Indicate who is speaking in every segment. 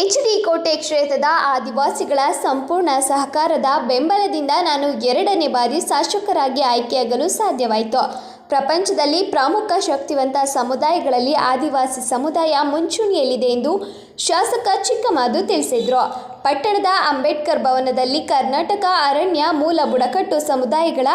Speaker 1: H D ಕೋಟೆ ಕ್ಷೇತ್ರದ ಆದಿವಾಸಿಗಳ ಸಂಪೂರ್ಣ ಸಹಕಾರದ ಬೆಂಬಲದಿಂದ ನಾನು ಎರಡನೇ ಬಾರಿ ಶಾಸಕರಾಗಿ ಆಯ್ಕೆಯಾಗಲು ಸಾಧ್ಯವಾಯಿತು. ಪ್ರಪಂಚದಲ್ಲಿ ಪ್ರಮುಖ ಶಕ್ತಿವಂತ ಸಮುದಾಯಗಳಲ್ಲಿ ಆದಿವಾಸಿ ಸಮುದಾಯ ಮುಂಚೂಣಿಯಲ್ಲಿದೆ ಎಂದು ಶಾಸಕ ಚಿಕ್ಕಮಾದು ತಿಳಿಸಿದರು. ಪಟ್ಟಣದ ಅಂಬೇಡ್ಕರ್ ಭವನದಲ್ಲಿ ಕರ್ನಾಟಕ ಅರಣ್ಯ ಮೂಲ ಬುಡಕಟ್ಟು ಸಮುದಾಯಗಳ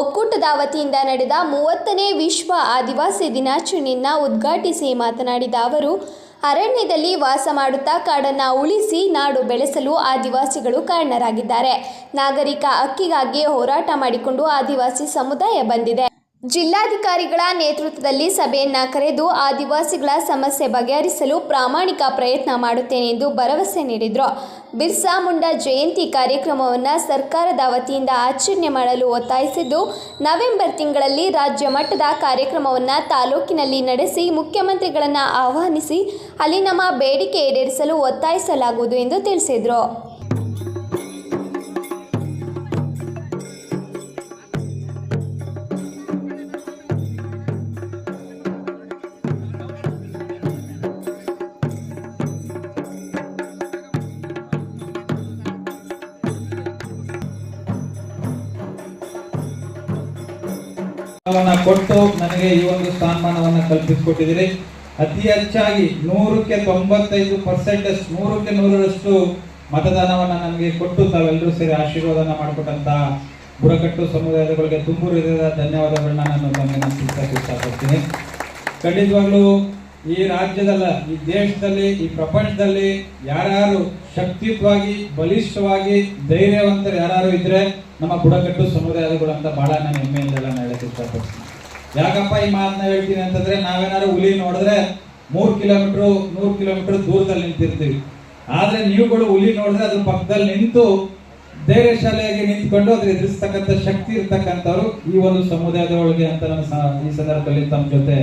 Speaker 1: ಒಕ್ಕೂಟದ ವತಿಯಿಂದ ನಡೆದ ಮೂವತ್ತನೇ ವಿಶ್ವ ಆದಿವಾಸಿ ದಿನಾಚರಣೆಯನ್ನು ಉದ್ಘಾಟಿಸಿ ಮಾತನಾಡಿದ ಅವರು ಅರಣ್ಯದಲ್ಲಿ ವಾಸ ಮಾಡುತ್ತಾ ಕಾಡನ್ನ ಉಳಿಸಿ ನಾಡು ಬೆಳೆಸಲು ಆದಿವಾಸಿಗಳು ಕಾರಣರಾಗಿದ್ದಾರೆ. ನಾಗರಿಕ ಹಕ್ಕಿಗಾಗಿ ಹೋರಾಟ ಮಾಡಿಕೊಂಡು ಆದಿವಾಸಿ ಸಮುದಾಯ ಬಂದಿದೆ. ಜಿಲ್ಲಾಧಿಕಾರಿಗಳ ನೇತೃತ್ವದಲ್ಲಿ ಸಭೆಯನ್ನ ಕರೆದು ಆದಿವಾಸಿಗಳ ಸಮಸ್ಯೆ ಬಗೆಹರಿಸಲು ಪ್ರಾಮಾಣಿಕ ಪ್ರಯತ್ನ ಮಾಡುತ್ತೇನೆ ಎಂದು ಭರವಸೆ ನೀಡಿದರು. ಬಿರ್ಸಾ ಮುಂಡಾ ಜಯಂತಿ ಕಾರ್ಯಕ್ರಮವನ್ನು ಸರ್ಕಾರದ ವತಿಯಿಂದ ಆಚರಣೆ ಮಾಡಲು ಒತ್ತಾಯಿಸಿದ್ದು, ನವೆಂಬರ್ ತಿಂಗಳಲ್ಲಿ ರಾಜ್ಯ ಮಟ್ಟದ ಕಾರ್ಯಕ್ರಮವನ್ನು ತಾಲೂಕಿನಲ್ಲಿ ನಡೆಸಿ ಮುಖ್ಯಮಂತ್ರಿಗಳನ್ನು ಆಹ್ವಾನಿಸಿ, ಅಲ್ಲಿ ನಮ್ಮ ಬೇಡಿಕೆ ಈಡೇರಿಸಲು ಒತ್ತಾಯಿಸಲಾಗುವುದು ಎಂದು ತಿಳಿಸಿದರು.
Speaker 2: ಕೊಟ್ಟು ನನಗೆ ಈ ಒಂದು ಸ್ಥಾನಮಾನವನ್ನ ಕಲ್ಪಿಸಿಕೊಟ್ಟಿದ್ದೀರಿ. ಅತಿ ಹೆಚ್ಚಾಗಿ ನೂರಕ್ಕೆ ತೊಂಬತ್ತೈದು ಪರ್ಸೆಂಟ್ ನೂರಕ್ಕೆ ನೂರರಷ್ಟು ಮತದಾನವನ್ನು ನನಗೆ ಕೊಟ್ಟು ತಾವೆಲ್ಲರೂ ಸೇರಿ ಆಶೀರ್ವಾದನ ಮಾಡಿಕೊಟ್ಟಂತ ಬುಡಕಟ್ಟು ಸಮುದಾಯದಗಳಿಗೆ ತುಂಬು ಹೃದಯದ ಧನ್ಯವಾದಗಳನ್ನ ನಾನು ಇಷ್ಟಪಡ್ತೀನಿ ಖಂಡಿತವಾಗ್ಲೂ ಈ ರಾಜ್ಯದಲ್ಲ, ಈ ದೇಶದಲ್ಲಿ, ಈ ಪ್ರಪಂಚದಲ್ಲಿ ಯಾರ್ಯಾರು ಶಕ್ತಿಯುತವಾಗಿ, ಬಲಿಷ್ಠವಾಗಿ, ಧೈರ್ಯವಂತರು ಯಾರು ಇದ್ರೆ ನಮ್ಮ ಬುಡಕಟ್ಟು ಸಮುದಾಯಗಳು ಅಂತ ಬಹಳ ನಾನು ಹೆಮ್ಮೆಯಿಂದೆಲ್ಲ ಹೇಳಕ್ಕೆ ಇಷ್ಟಪಡ್ತೀನಿ. ಯಾಕಪ್ಪ ಈ ಮಾತನ್ನ ಹೇಳ್ತೀನಿ ಅಂತಂದ್ರೆ ನಾವೇನಾದ್ರು ಹುಲಿ ನೋಡಿದ್ರೆ ಮೂರ್ ಕಿಲೋಮೀಟರ್, ನೂರ್ ಕಿಲೋಮೀಟರ್ ದೂರದಲ್ಲಿ ನಿಂತಿರ್ತೀವಿ. ಆದ್ರೆ ನೀವುಗಳು ಹುಲಿ ನೋಡಿದ್ರೆ ಅದ್ರ ಪಕ್ಕದಲ್ಲಿ ನಿಂತು ಧೈರ್ಯಶಾಲಿಯಾಗಿ ನಿಂತ್ಕೊಂಡು ಅದ್ರ ಎದುರಿಸ್ತಕ್ಕಂಥ ಶಕ್ತಿ ಇರ್ತಕ್ಕಂಥವ್ರು ಈ ಒಂದು ಸಮುದಾಯದ ಒಳಗೆ ಅಂತ ನಾನು ಈ ಸಂದರ್ಭದಲ್ಲಿ ತಮ್ಮ ಜೊತೆ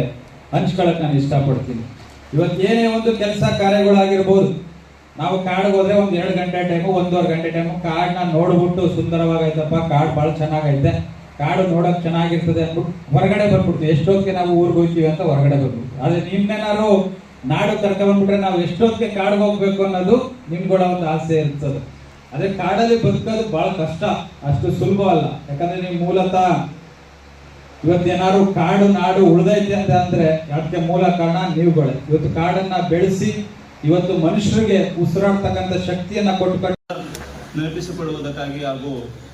Speaker 2: ಹಂಚ್ಕೊಳಕ್ ನಾನು ಇಷ್ಟಪಡ್ತೀನಿ. ಏನೇ ಒಂದು ಕೆಲಸ ಕಾರ್ಯಗಳಾಗಿರ್ಬೋದು, ನಾವು ಕಾಡಿಗೆ ಹೋದ್ರೆ ಒಂದ್ ಎರಡು ಗಂಟೆ ಟೈಮು ಒಂದೂವರೆ ಗಂಟೆ ಟೈಮು ಕಾಡನ್ನ ನೋಡ್ಬಿಟ್ಟು ಸುಂದರವಾಗೈತಪ್ಪ, ಕಾಡು ಭಾಳ ಚೆನ್ನಾಗೈತೆ. ಕಾಡು ನೋಡೋಕೆ ಚೆನ್ನಾಗಿರ್ತದೆ ಅಂದ್ಬಿಟ್ಟು ಹೊರಗಡೆ ಬಂದ್ಬಿಡ್ತೀವಿ. ಎಷ್ಟೊತ್ತಿಗೆ ನಾವು ಊರಿಗೆ ಹೋಗ್ತೀವಿ ಅಂತ ಹೊರಗಡೆ ಬಂದ್ಬಿಡ್ತೀವಿ. ಆದರೆ ನಿಮ್ಮೇನಾದ್ರು ನಾಡು ಕರ್ಕೊಂಡ್ಬಿಟ್ರೆ ನಾವು ಎಷ್ಟೊತ್ತಿಗೆ ಕಾಡಿಗೆ ಹೋಗ್ಬೇಕು ಅನ್ನೋದು ನಿಮ್ಗಳ ಒಂದು ಆಸೆ ಇರ್ತದೆ. ಅದೇ ಕಾಡಲ್ಲಿ ಬದುಕೋದು ಬಹಳ ಕಷ್ಟ. ಅಷ್ಟು ಸುಲಭ ಅಲ್ಲ ಯಾಕಂದ್ರೆ ನೀವು ಮೂಲತಃ ಇವತ್ತೇನಾದ್ರು ಕಾಡು ನಾಡು ಉಳ್ದೈತೆ ಅಂತ ಅಂದ್ರೆ ಅದಕ್ಕೆ ಮೂಲ ಕಾರಣ ನೀವುಗಳೇ. ಇವತ್ತು ಕಾಡನ್ನ ಬೆಳೆಸಿ, ಇವತ್ತು ಮನುಷ್ಯರಿಗೆ ಉಸಿರಾಡ್ತಕ್ಕಂಥ ಶಕ್ತಿಯನ್ನ ಕೊಟ್ಟು
Speaker 3: ನೆನಪಿಸಿಕೊಳ್ಳುವುದಕ್ಕಾಗಿ ಹಾಗೂ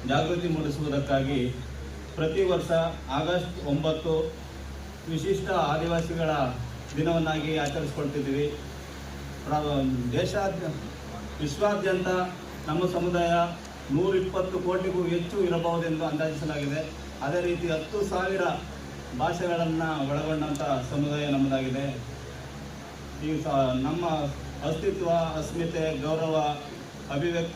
Speaker 3: ಜಾಗೃತಿ ಮೂಡಿಸುವುದಕ್ಕಾಗಿ ಪ್ರತಿ ವರ್ಷ ಆಗಸ್ಟ್ ಒಂಬತ್ತು ವಿಶಿಷ್ಟ ಆದಿವಾಸಿಗಳ ದಿನವನ್ನಾಗಿ ಆಚರಿಸ್ಕೊಳ್ತಿದ್ದೀವಿ. ದೇಶಾದ್ಯಂತ ದೇಶಾದ್ಯ, ವಿಶ್ವಾದ್ಯಂತ ನಮ್ಮ ಸಮುದಾಯ ನೂರಿಪ್ಪತ್ತು ಕೋಟಿಗೂ ಹೆಚ್ಚು ಇರಬಹುದೆಂದು ಅಂದಾಜಿಸಲಾಗಿದೆ. ಅದೇ ರೀತಿ ಹತ್ತು ಸಾವಿರ ಭಾಷೆಗಳನ್ನು ಒಳಗೊಂಡಂಥ ಸಮುದಾಯ ನಮ್ಮದಾಗಿದೆ. ಈ ನಮ್ಮ ಅಸ್ತಿತ್ವ, ಅಸ್ಮಿತೆ, ಗೌರವ, ಅಭಿವ್ಯಕ್ತಿ